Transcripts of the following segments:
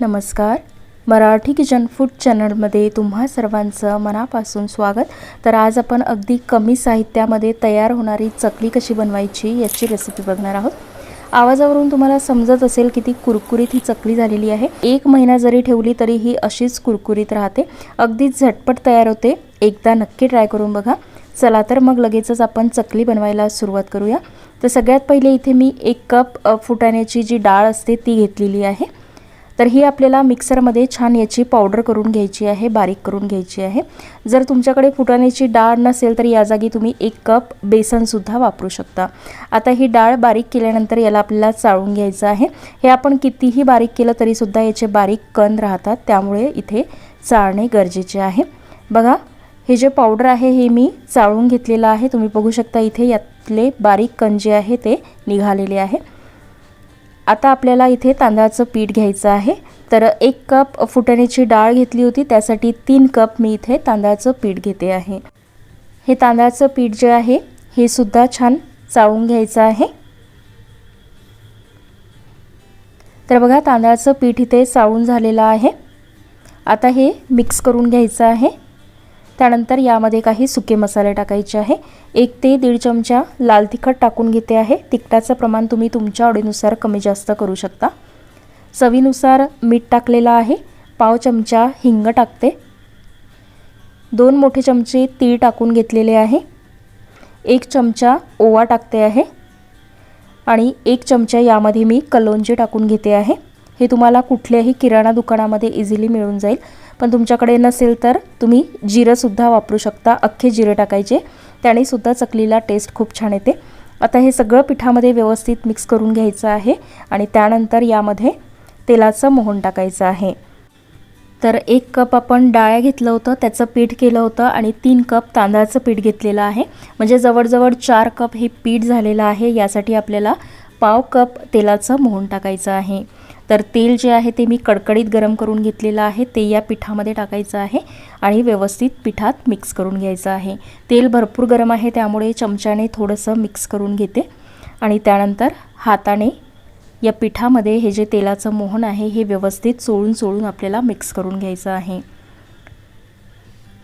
नमस्कार. Marathi kitchen food चॅनलमध्ये तुम्हा सर्वांचं मनापासून स्वागत. तर आज आपण अगदी कमी साहित्यामध्ये तयार होणारी चकली कशी बनवायची याची रेसिपी बघणार आहोत. आवाजावरून तुम्हाला समजत असेल की ती कुरकुरीत ही चकली झालेली आहे. एक महिना जरी ठेवली तरी ही अशीच कुरकुरीत राहते. अगदी झटपट तयार होते. एकदा नक्की ट्राय करून बघा. चला तर मग लगेचच आपण चकली बनवायला सुरुवात करूया. तर सगळ्यात पहिले इथे मी एक कप फुटाण्याची जी डाळ असते ती घेतलेली आहे. तर ही आपल्याला मिक्सरमध्ये छान याची पावडर करून घ्यायची आहे बारीक करून घ्यायची आहे. जर तुमच्याकडे फुटाण्याची डाळ नसेल तर या जागी तुम्ही एक कप बेसनसुद्धा वापरू शकता. आता ही डाळ बारीक केल्यानंतर याला आपल्याला चाळून घ्यायचं आहे. हे आपण कितीही बारीक केलं तरीसुद्धा याचे बारीक कण राहतात त्यामुळे इथे चाळणे गरजेचे आहे. बघा हे जे पावडर आहे हे मी चाळून घेतलेलं आहे. तुम्ही बघू शकता इथे यातले बारीक कण जे आहे ते निघालेले आहे. आता आपल्याला इथे तांदळाचं पीठ घ्यायचं आहे. तर एक कप फुटाण्याची डाळ घेतली होती त्यासाठी तीन कप मी इथे तांदळाचं पीठ घेते आहे. हे तांदळाचं पीठ जे आहे हे सुद्धा छान चाळून घ्यायचं आहे. तर बघा तांदळाचं पीठ इथे चाळून झालेलं आहे. आता हे मिक्स करून घ्यायचं आहे. त्यानंतर यामध्ये काही सुके मसाले टाकायचे आहे. एक ते दीड चमचा लाल तिखट टाकून घेते आहे. तिखटाचं प्रमाण तुम्ही तुमच्या आवडीनुसार कमी जास्त करू शकता. चवीनुसार मीठ टाकलेलं आहे. पाव चमचा हिंग टाकते. दोन मोठे चमचे तीळ टाकून घेतलेले आहे. एक चमचा ओवा टाकते आहे. आणि एक चमचा यामध्ये मी कलोंजी टाकून घेते आहे. हे तुम्हाला कुठल्याही किराणा दुकानामध्ये इझिली मिळून जाईल. पण तुमच्याकडे नसेल तर तुम्ही जिरंसुद्धा वापरू शकता अख्खे जिरे टाकायचे. त्यानेसुद्धा चकलीला टेस्ट खूप छान येते. आता हे सगळं पिठामध्ये व्यवस्थित मिक्स करून घ्यायचं आहे आणि त्यानंतर यामध्ये तेलाचं मोहन टाकायचं आहे. तर एक कप आपण डाळ घेतलं होतं त्याचं पीठ केलं होतं आणि तीन कप तांदळाचं पीठ घेतलेलं आहे. म्हणजे जवळजवळ चार कप हे पीठ झालेलं आहे. यासाठी आपल्याला पाव कप तेलाचं मोहन टाकायचं आहे. तर तेल जे आहे ते मी कडकडीत गरम करून घेतलेलं आहे. ते या पिठामध्ये टाकायचं आहे आणि व्यवस्थित पिठात मिक्स करून घ्यायचं आहे. तेल भरपूर गरम आहे त्यामुळे चमच्याने थोडंसं मिक्स करून घेते. आणि त्यानंतर हाताने या पिठामध्ये हे जे तेलाचं मोहन आहे हे व्यवस्थित चोळून चोळून आपल्याला मिक्स करून घ्यायचं आहे.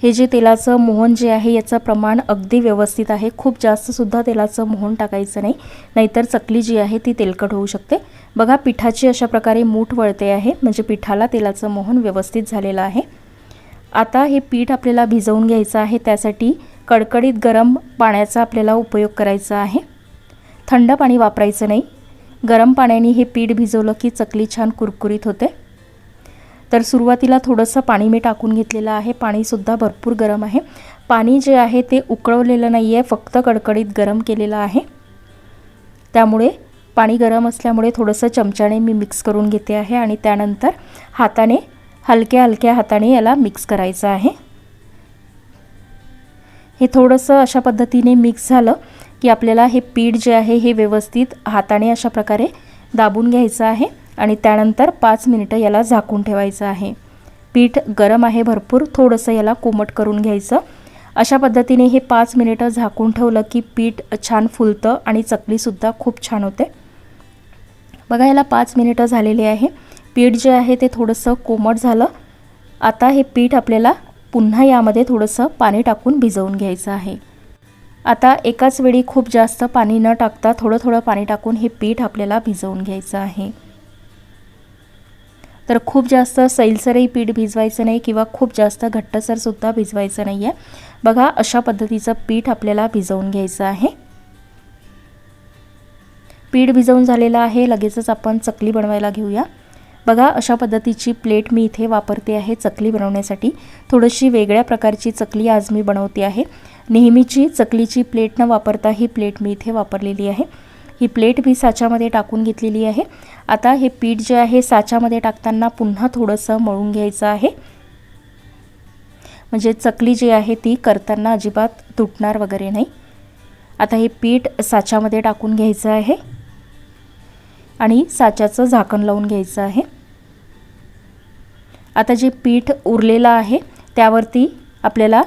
हे जे तेलाचं मोहन जे आहे याचं प्रमाण अगदी व्यवस्थित आहे. खूप जास्तसुद्धा तेलाचं मोहन टाकायचं नाही. नाहीतर चकली जी आहे ती तेलकट होऊ शकते. बघा पिठाची अशा प्रकारे मूठ वळते आहे. म्हणजे पिठाला तेलाचं मोहन व्यवस्थित झालेलं आहे. आता हे पीठ आपल्याला भिजवून घ्यायचं आहे. त्यासाठी कडकडीत गरम पाण्याचा आपल्याला उपयोग करायचा आहे. थंड पाणी वापरायचं नाही. गरम पाण्याने हे पीठ भिजवलं की चकली छान कुरकुरीत होते. तर सुरुवातीला थोडंसं पाणी मी टाकून घेतलेलं आहे. पाणीसुद्धा भरपूर गरम आहे. पाणी जे आहे ते उकळवलेलं नाही आहे फक्त कडकडीत गरम केलेलं आहे. त्यामुळे पाणी गरम असल्यामुळे थोडंसं चमच्याने मी मिक्स करून घेते आहे आणि त्यानंतर हाताने हलक्या हलक्या हाताने याला मिक्स करायचं आहे. हे थोडंसं अशा पद्धतीने मिक्स झालं की आपल्याला हे पीठ जे आहे हे व्यवस्थित हाताने अशा प्रकारे दाबून घ्यायचं आहे. आणि त्यानंतर पाच मिनिटं याला झाकून ठेवायचं आहे. पीठ गरम आहे भरपूर थोडंसं याला कोमट करून घ्यायचं. अशा पद्धतीने हे पाच मिनिटं झाकून ठेवलं की पीठ छान फुलतं आणि चकलीसुद्धा खूप छान होते. बघा याला पाच मिनिटं झालेली आहे. पीठ जे आहे ते थोडंसं कोमट झालं. आता हे पीठ आपल्याला पुन्हा यामध्ये थोडंसं पाणी टाकून भिजवून घ्यायचं आहे. आता एकाच वेळी खूप जास्त पाणी न टाकता थोडं थोडं पाणी टाकून हे पीठ आपल्याला भिजवून घ्यायचं आहे. तर खूप जास्त सैलसरही पीठ भिजवायचं नाही किंवा खूप जास्त घट्टसरसुद्धा भिजवायचं नाही आहे बघा अशा पद्धतीचं पीठ आपल्याला भिजवून घ्यायचं आहे. पीठ भिजवून झालेलं आहे. लगेचच आपण चकली बनवायला घेऊया. बघा अशा पद्धतीची प्लेट मी इथे वापरते आहे चकली बनवण्यासाठी. थोडीशी वेगळ्या प्रकारची चकली आज मी बनवते आहे. नेहमीची चकलीची प्लेट न वापरता ही प्लेट मी इथे वापरलेली आहे. ही प्लेट मी साच्यामध्ये टाकून घेतलेली आहे. आता हे पीठ जे आहे साच्यामध्ये टाकताना पुन्हा थोडंसं मळून घ्यायचं आहे. म्हणजे चकली जी आहे ती करताना अजिबात तुटणार वगैरे नाही. आता हे पीठ साच्यामध्ये टाकून घ्यायचं आहे. आणि साच्याचं झाकण लावून घ्यायचं आहे. आता जे पीठ उरलेलं आहे त्यावरती आपल्याला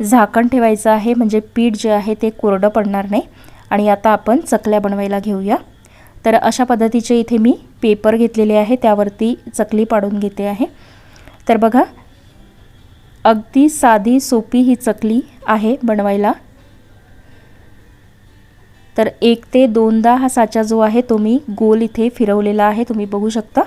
झाकण ठेवायचं आहे. म्हणजे पीठ जे आहे ते कोरडं पडणार नाही. आणि आता आपण चकल्या बनवायला घेऊया. तर अशा पद्धतीचे इथे मी पेपर घेतलेले आहे त्यावरती चकली पाडून घेते आहे. तर बघा अगदी साधी सोपी ही चकली आहे बनवायला. तर एक ते दोनदा हा साचा जो आहे तो मी गोल इथे फिरवलेला आहे तुम्ही बघू शकता.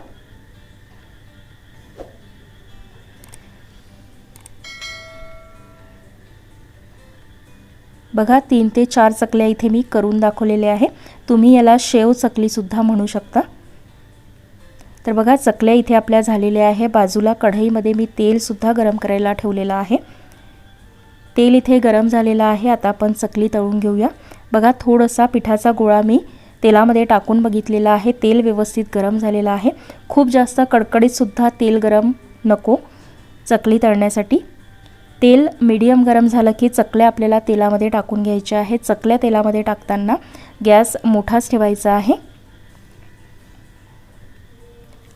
बघा तीन ते चार चकल्या इथे मी करून दाखवलेल्या आहे. तुम्ही याला शेव चकलीसुद्धा म्हणू शकता. तर बघा चकल्या इथे आपल्या झालेल्या आहे. बाजूला कढईमध्ये मी तेलसुद्धा गरम करायला ठेवलेलं आहे. तेल इथे गरम झालेलं आहे. आता आपण चकली तळून घेऊया. बघा थोडासा पिठाचा गोळा मी तेलामध्ये टाकून बघितलेला आहे. तेल व्यवस्थित गरम झालेलं आहे. खूप जास्त कडकडीतसुद्धा तेल गरम नको चकली तळण्यासाठी. तेल मीडियम गरम झालं की चकल्या आपल्याला तेलामध्ये टाकून घ्यायच्या आहेत. चकल्या तेलामध्ये टाकताना गॅस मोठाच ठेवायचा आहे.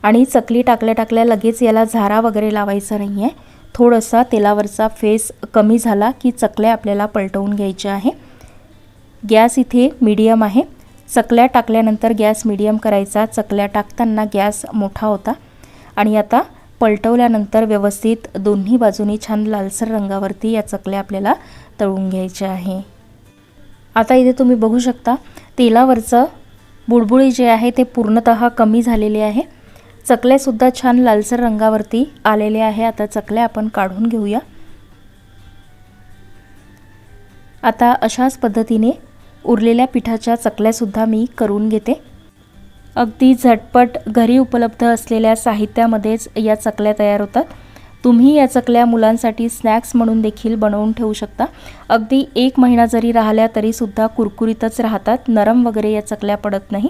आणि चकली टाकल्या टाकल्या लगेच याला झारा वगैरे लावायचा नाही आहे थोडासा तेलावरचा फेस कमी झाला की चकल्या आपल्याला पलटवून घ्यायच्या आहे. गॅस इथे मीडियम आहे. चकल्या टाकल्यानंतर गॅस मीडियम करायचा. चकल्या टाकताना गॅस मोठा होता. आणि आता पलटवल्यानंतर व्यवस्थित दोन्ही बाजूनी छान लालसर रंगावरती या चकल्या आपल्याला तळून घ्यायच्या आहे. आता इथे तुम्ही बघू शकता तेलावरचं बुडबुळी जे आहे ते पूर्णत कमी झालेले आहे. चकल्यासुद्धा छान लालसर रंगावरती आलेले आहे. आता चकल्या आपण काढून घेऊया. आता अशाच पद्धतीने उरलेल्या पिठाच्या चकल्यासुद्धा मी करून घेते. अगदी झटपट घरी उपलब्ध असलेल्या साहित्यामध्येच या चकल्या तयार होतात. तुम्ही या चकल्या मुलांसाठी स्नॅक्स म्हणून देखील बनवून ठेवू शकता. अगदी एक महिना जरी राहिल्या तरीसुद्धा कुरकुरीतच राहतात. नरम वगैरे या चकल्या पडत नाही.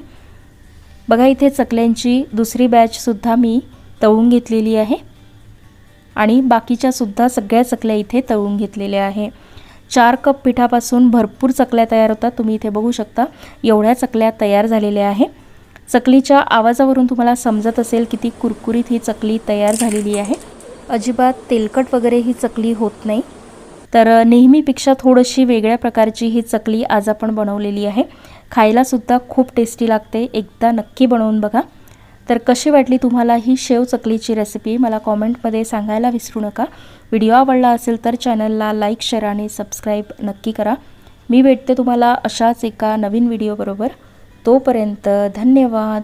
बघा इथे चकल्यांची दुसरी बॅचसुद्धा मी तळून घेतलेली आहे. आणि बाकीच्यासुद्धा सगळ्या चकल्या इथे तळून घेतलेल्या आहे. चार कप पिठापासून भरपूर चकल्या तयार होतात. तुम्ही इथे बघू शकता. एवढ्या चकल्या तयार झालेल्या आहे. चकलीच्या आवाजावरून तुम्हाला समजत असेल किती कुरकुरीत ही चकली तयार झालेली आहे. अजिबात तेलकट वगैरे ही चकली होत नाही. तर नेहमीपेक्षा थोडीशी वेगळ्या प्रकारची ही चकली आज आपण बनवलेली आहे. खायलासुद्धा खूप टेस्टी लागते. एकदा नक्की बनवून बघा. तर कशी वाटली तुम्हाला ही शेव चकलीची रेसिपी? मला कॉमेंटमध्ये सांगायला विसरू नका. व्हिडिओ आवडला असेल तर चॅनलला लाईक शेअर आणि सबस्क्राईब नक्की करा. मी भेटते तुम्हाला अशाच एका नवीन व्हिडिओबरोबर. तोपर्यंत धन्यवाद.